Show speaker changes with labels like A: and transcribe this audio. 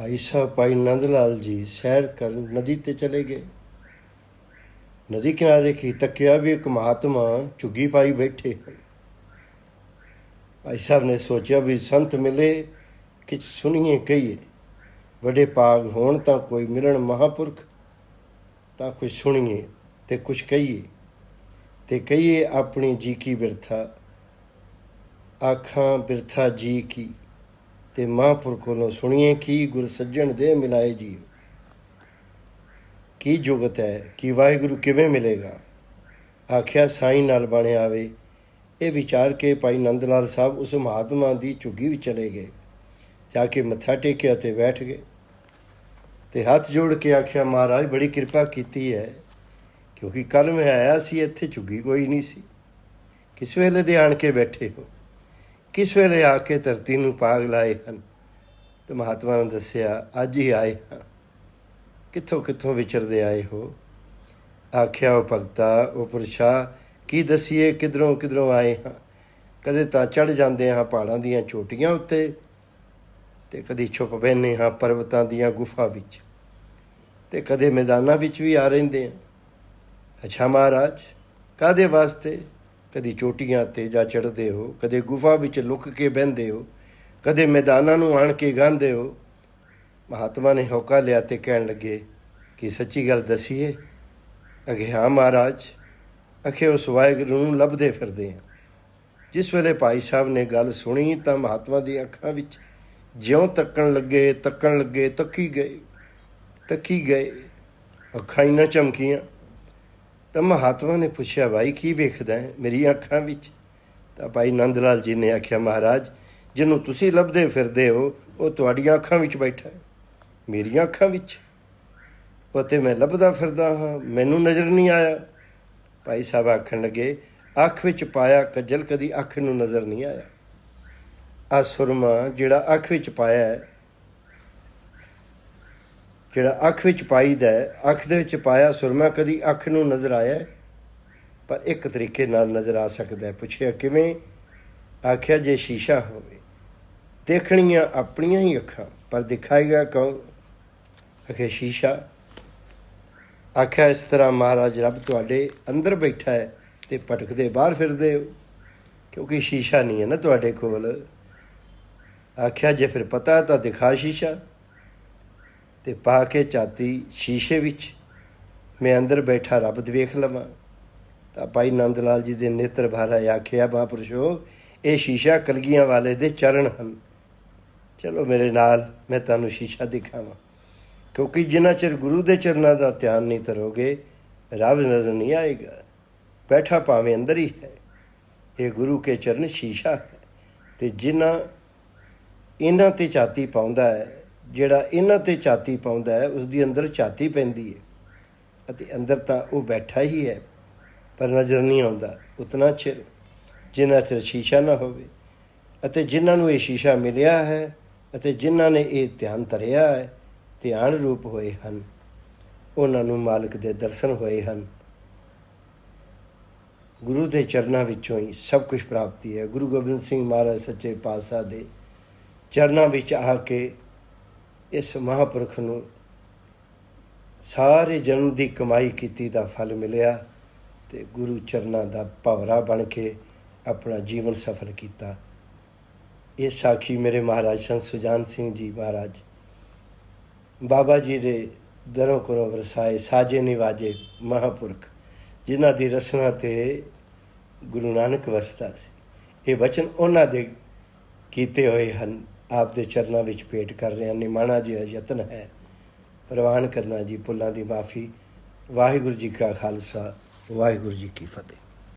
A: ਭਾਈ ਸਾਹਿਬ, ਭਾਈ ਨੰਦ ਲਾਲ ਜੀ ਸੈਰ ਕਰਨ ਨਦੀ ਤੇ ਚਲੇ ਗਏ। ਨਦੀ ਕਿਨਾਰੇ ਕੀ ਤੱਕਿਆ ਵੀ ਇੱਕ ਮਹਾਤਮਾ ਝੁੱਗੀ ਪਾਈ ਬੈਠੇ ਹਨ। ਭਾਈ ਸਾਹਿਬ ਨੇ ਸੋਚਿਆ ਵੀ ਸੰਤ ਮਿਲੇ ਕਿ ਸੁਣੀਏ ਕਹੀਏ। ਵੱਡੇ ਪਾਗ ਹੋਣ ਤਾਂ ਕੋਈ ਮਿਲਣ ਮਹਾਪੁਰਖ, ਤਾਂ ਕੁਝ ਸੁਣੀਏ ਤੇ ਕੁਝ ਕਹੀਏ। ਤੇ ਕਹੀਏ ਆਪਣੀ ਜੀ ਕੀ ਬਿਰਥਾ, ਆਖਾਂ ਬਿਰਥਾ ਜੀ ਕੀ। ਤੇ ਮਹਾਂਪੁਰਖ ਕੋਲੋਂ ਸੁਣੀਏ ਕੀ ਗੁਰ ਸੱਜਣ ਦੇ ਮਿਲਾਏ ਜੀ ਕੀ ਜੁਗਤ ਹੈ, ਕਿ ਵਾਹਿਗੁਰੂ ਕਿਵੇਂ ਮਿਲੇਗਾ? ਆਖਿਆ, ਸਾਈਂ ਨਾਲ ਬਣੇ ਆਵੇ। ਇਹ ਵਿਚਾਰ ਕੇ ਭਾਈ ਨੰਦ ਲਾਲ ਸਾਹਿਬ ਉਸ ਮਹਾਤਮਾ ਦੀ ਝੁੱਗੀ ਵਿੱਚ ਚਲੇ ਗਏ। ਜਾ ਕੇ ਮੱਥਾ ਟੇਕਿਆ ਤੇ ਬੈਠ ਗਏ। ਤੇ ਹੱਥ ਜੋੜ ਕੇ ਆਖਿਆ, ਮਹਾਰਾਜ ਬੜੀ ਕਿਰਪਾ ਕੀਤੀ ਹੈ, ਕਿਉਂਕਿ ਕੱਲ ਮੈਂ ਆਇਆ ਸੀ, ਇੱਥੇ ਝੁੱਗੀ ਕੋਈ ਨਹੀਂ ਸੀ। ਕਿਸ ਵੇਲੇ ਦੇ ਆਣ ਕੇ ਬੈਠੇ ਹੋ? ਕਿਸ ਵੇਲੇ ਆ ਕੇ ਧਰਤੀ ਨੂੰ ਪਾਗ ਲਾਏ ਹਨ? ਤੇ ਮਹਾਤਮਾ ਨੇ ਦੱਸਿਆ, ਅੱਜ ਹੀ ਆਏ ਹਾਂ। ਕਿੱਥੋਂ ਕਿੱਥੋਂ ਵਿਚਰਦੇ ਆਏ ਹੋ? ਆਖਿਆ ਉਹ ਭਗਤਾ ਉਹ ਪੁਰਸ਼ਾ, ਕੀ ਦਸੀਏ ਕਿਧਰੋਂ ਕਿਧਰੋਂ ਆਏ ਹਾਂ? ਕਦੇ ਤਾਂ ਚੜ ਜਾਂਦੇ ਹਾਂ ਪਹਾੜਾਂ ਦੀਆਂ ਚੋਟੀਆਂ ਉੱਤੇ ਤੇ ਕਦੀ ਛੁਪ ਬੈਨੇ ਹਾਂ ਪਰਬਤਾਂ ਦੀਆਂ ਗੁਫਾ ਵਿੱਚ ਤੇ ਕਦੇ ਮੈਦਾਨਾਂ ਵਿੱਚ ਵੀ ਆ ਰਹਿੰਦੇ ਹਾਂ। ਅੱਛਾ ਮਹਾਰਾਜ ਕਾਦੇ ਵਾਸਤੇ ਕਦੀ ਚੋਟੀਆਂ ਤੇ ਜਾ ਚੜਦੇ ਹੋ, ਕਦੇ ਗੁਫਾ ਵਿੱਚ ਲੁਕ ਕੇ ਬਹਿੰਦੇ ਹੋ, ਕਦੇ ਮੈਦਾਨਾਂ ਨੂੰ ਆਣ ਕੇ ਗਾਂਦੇ ਹੋ। ਮਹਾਤਮਾ ਨੇ ਹੋਕਾ ਲਿਆ ਤੇ ਕਹਿਣ ਲੱਗੇ ਕਿ ਸੱਚੀ ਗੱਲ ਦਸੀਏ, ਅਗੇ ਹਾਂ ਮਹਾਰਾਜ, ਅਖੇ ਉਸ ਵਾਹਿਗੁਰੂ ਨੂੰ ਲੱਭਦੇ ਫਿਰਦੇ ਹਾਂ। ਜਿਸ ਵੇਲੇ ਭਾਈ ਸਾਹਿਬ ਨੇ ਗੱਲ ਸੁਣੀ ਤਾਂ ਮਹਾਤਮਾ ਦੀ ਅੱਖਾਂ ਵਿੱਚ ਜਿਉਂ ਤੱਕਣ ਲੱਗੇ ਤੱਕਣ ਲੱਗੇ, ਤੱਕੀ ਗਏ ਤੱਕੀ ਗਏ, ਅੱਖਾਂ ਹੀ ਨਾ ਚਮਕੀਆਂ। ਤਾਂ ਮਹਾਤਮਾ ਨੇ ਪੁੱਛਿਆ, ਭਾਈ, ਕੀ ਵੇਖਦਾ ਹੈ ਮੇਰੀਆਂ ਅੱਖਾਂ ਵਿੱਚ? ਤਾਂ ਭਾਈ ਨੰਦ ਲਾਲ ਜੀ ਨੇ ਆਖਿਆ, ਮਹਾਰਾਜ, ਜਿਹਨੂੰ ਤੁਸੀਂ ਲੱਭਦੇ ਫਿਰਦੇ ਹੋ, ਉਹ ਤੁਹਾਡੀਆਂ ਅੱਖਾਂ ਵਿੱਚ ਬੈਠਾ ਹੈ। ਮੇਰੀਆਂ ਅੱਖਾਂ ਵਿੱਚ। ਉਹ ਤੇ ਮੈਂ ਲੱਭਦਾ ਫਿਰਦਾ ਹਾਂ, ਮੈਨੂੰ ਨਜ਼ਰ ਨਹੀਂ ਆਇਆ। ਭਾਈ ਸਾਹਿਬ ਆਖਣ ਲੱਗੇ, ਅੱਖ ਵਿੱਚ ਪਾਇਆ ਕੱਜਲ ਕਦੀ ਅੱਖ ਨੂੰ ਨਜ਼ਰ ਨਹੀਂ ਆਇਆ। ਆ ਸੁਰਮਾ ਜਿਹੜਾ ਅੱਖ ਵਿੱਚ ਪਾਇਆ ਜਿਹੜਾ ਅੱਖ ਵਿੱਚ ਪਾਈਦਾ ਹੈ, ਅੱਖ ਦੇ ਵਿੱਚ ਪਾਇਆ ਸੁਰਮਾ ਕਦੀ ਅੱਖ ਨੂੰ ਨਜ਼ਰ ਆਇਆ ਪਰ ਇੱਕ ਤਰੀਕੇ ਨਾਲ ਨਜ਼ਰ ਆ ਸਕਦਾ ਪੁੱਛਿਆ ਕਿਵੇਂ? ਆਖਿਆ, ਜੇ ਸ਼ੀਸ਼ਾ ਹੋਵੇ। ਦੇਖਣੀਆਂ ਆਪਣੀਆਂ ਹੀ ਅੱਖਾਂ, ਪਰ ਦਿਖਾਏਗਾ ਕੌਣ? ਆਖਿਆ, ਸ਼ੀਸ਼ਾ। ਆਖਿਆ, ਇਸ ਤਰ੍ਹਾਂ ਮਹਾਰਾਜ, ਰੱਬ ਤੁਹਾਡੇ ਅੰਦਰ ਬੈਠਾ ਹੈ ਤੇ ਭਟਕਦੇ ਬਾਹਰ ਫਿਰਦੇ ਹੋ, ਕਿਉਂਕਿ ਸ਼ੀਸ਼ਾ ਨਹੀਂ ਹੈ ਨਾ ਤੁਹਾਡੇ ਕੋਲ। ਆਖਿਆ, ਜੇ ਫਿਰ ਪਤਾ ਤਾਂ ਦਿਖਾ ਸ਼ੀਸ਼ਾ। ਤੇ ਪਾ ਕੇ ਚਾਤੀ ਸ਼ੀਸ਼ੇ ਵਿੱਚ। ਮੈਂ ਅੰਦਰ ਬੈਠਾ ਰੱਬ ਦੇ ਵੇਖ ਲਵਾਂ। ਤਾਂ ਭਾਈ ਨੰਦ ਲਾਲ ਜੀ ਦੇ ਨੇਤਰ ਭਾਰਾ ਆਖਿਆ ਮਹਾਂਪੁਰਸ਼ੋ ਇਹ ਸ਼ੀਸ਼ਾ ਕਲਗੀਆਂ ਵਾਲੇ ਦੇ ਚਰਨ ਹਨ। ਚਲੋ ਮੇਰੇ ਨਾਲ ਮੈਂ ਤੁਹਾਨੂੰ ਸ਼ੀਸ਼ਾ ਦਿਖਾਵਾਂ। ਕਿਉਂਕਿ ਜਿੰਨਾ ਚਿਰ ਗੁਰੂ ਦੇ ਚਰਨਾਂ ਦਾ ਧਿਆਨ ਨਹੀਂ ਤਰੋਗੇ ਰੱਬ ਨਜ਼ਰ ਨਹੀਂ ਆਏਗਾ। ਬੈਠਾ ਭਾਵੇਂ ਅੰਦਰ ਹੀ ਹੈ। ਇਹ ਗੁਰੂ ਕੇ ਚਰਨ ਸ਼ੀਸ਼ਾ ਹੈ। ਤੇ ਜਿਨ੍ਹਾਂ ਇਹਨਾਂ ਤੇ ਝਾਤੀ ਪਾਉਂਦਾ ਹੈ ਜਿਹੜਾ ਇਹਨਾਂ ਤੇ ਝਾਤੀ ਪਾਉਂਦਾ ਹੈ ਉਸ ਦੀ ਅੰਦਰ ਝਾਤੀ ਪੈਂਦੀ ਹੈ। ਅਤੇ ਅੰਦਰ ਤਾਂ ਉਹ ਬੈਠਾ ਹੀ ਹੈ, ਪਰ ਨਜ਼ਰ ਨਹੀਂ ਆਉਂਦਾ, ਉਤਨਾ ਚਿਰ ਜਿਨ੍ਹਾਂ ਚਿਰ ਸ਼ੀਸ਼ਾ ਨਾ ਹੋਵੇ। ਅਤੇ ਜਿਨ੍ਹਾਂ ਨੂੰ ਇਹ ਸ਼ੀਸ਼ਾ ਮਿਲਿਆ ਹੈ ਅਤੇ ਜਿਨ੍ਹਾਂ ਨੇ ਇਹ ਧਿਆਨ ਧਰਿਆ ਹੈ, ਧਿਆਨ ਰੂਪ ਹੋਏ ਹਨ। ਉਹਨਾਂ ਨੂੰ ਮਾਲਕ ਦੇ ਦਰਸ਼ਨ ਹੋਏ ਹਨ। ਗੁਰੂ ਦੇ ਚਰਨਾਂ ਵਿੱਚੋਂ ਹੀ ਸਭ ਕੁਝ ਪ੍ਰਾਪਤੀ ਹੈ। ਗੁਰੂ ਗੋਬਿੰਦ ਸਿੰਘ ਮਹਾਰਾਜ ਸੱਚੇ ਪਾਤਸ਼ਾਹ ਦੇ ਚਰਨਾਂ ਵਿੱਚ ਆ ਕੇ ਇਸ ਮਹਾਪੁਰਖ ਨੂੰ ਸਾਰੇ ਜਨਮ ਦੀ ਕਮਾਈ ਕੀਤੀ ਦਾ ਫਲ ਮਿਲਿਆ ਤੇ ਗੁਰੂ ਚਰਨਾਂ ਦਾ ਭਵਰਾ ਬਣ ਕੇ ਆਪਣਾ ਜੀਵਨ ਸਫਲ ਕੀਤਾ। ਇਹ ਸਾਖੀ ਮੇਰੇ ਮਹਾਰਾਜ ਸੰਤ ਸੁਜਾਨ ਸਿੰਘ ਜੀ ਮਹਾਰਾਜ ਬਾਬਾ ਜੀ ਦੇ ਦਰੋਂ ਕੋਲੋਂ ਵਰਸਾਏ ਸਾਜੇ ਨਿਵਾਜੇ ਮਹਾਪੁਰਖ, ਜਿਨ੍ਹਾਂ ਦੀ ਰਸਨਾ ਤੇ ਗੁਰੂ ਨਾਨਕ ਵਸਦਾ ਸੀ। ਇਹ ਵਚਨ ਉਹਨਾਂ ਦੇ ਕੀਤੇ ਹੋਏ ਹਨ। ਆਪ ਦੇ ਚਰਨਾਂ ਵਿੱਚ ਭੇਟ ਕਰ ਰਹੇ ਹਾਂ ਨਿਮਾਣਾ ਜੀ ਯਤਨ ਹੈ। ਪ੍ਰਵਾਨ ਕਰਨਾ ਜੀ, ਪੁੱਲਾਂ ਦੀ ਮਾਫੀ। ਵਾਹਿਗੁਰੂ ਜੀ ਕਾ ਖਾਲਸਾ, ਵਾਹਿਗੁਰੂ ਜੀ ਕੀ ਫਤਿਹ।